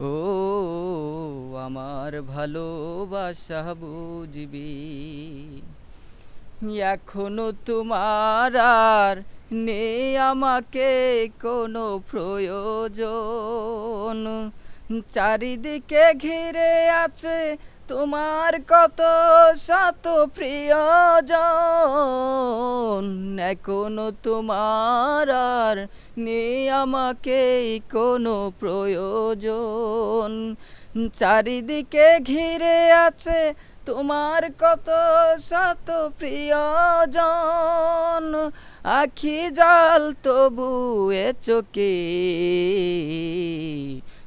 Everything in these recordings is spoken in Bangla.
ও আমার ভালোবাসা বুঝবি। এখনও তোমার আর নেই আমাকে কোনো প্রয়োজন। চারিদিকে ঘিরে আছে তোমার কত শত প্রিয়জন। এখনও তোমার আর নেই আমাকে কোনো প্রয়োজন। চারিদিকে ঘিরে আছে তোমার কত শত প্রিয়জন। আখি জাল তবু এ চোখে।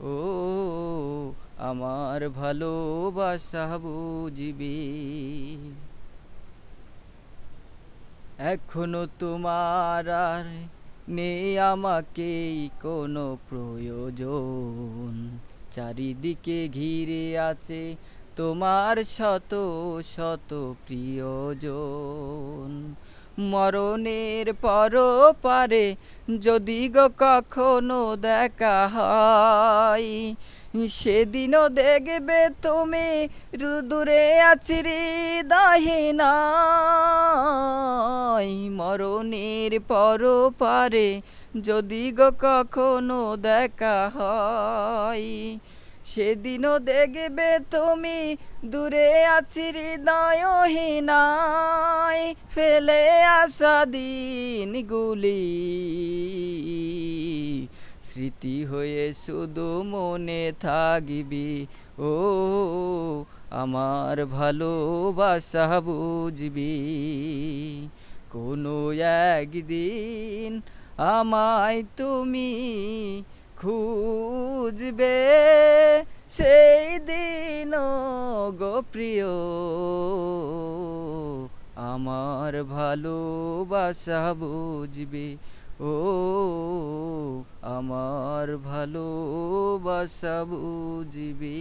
ও আমার ভালোবাসা বুঝবে। এখনও তোমার আর নেই আমাকে কোনো প্রয়োজন। চারিদিকে ঘিরে আছে তোমার শত শত প্রিয়জন। মরণের পর পারে যদি গো কখনো দেখা হয়, সেদিনও দেখবে তুমি রুদুরে আছিরি দাহিনাই মরণের পর পারে যদি গো কখনো দেখা হয় সেদিনও দেখবে তুমি দূরে আছি হৃদয়হীনাই ফেলে আসা দিনগুলি। স্মৃতি হয়ে শুধু মনে থাকিবি, ও আমার ভালোবাসা বুঝবি। কোনো একদিন আমায় তুমি খুঁজবে সেই দিন গো প্রিয়। আমার ভালোবাসা বুঝবে ও আমার ভালোবাসা বুঝবে।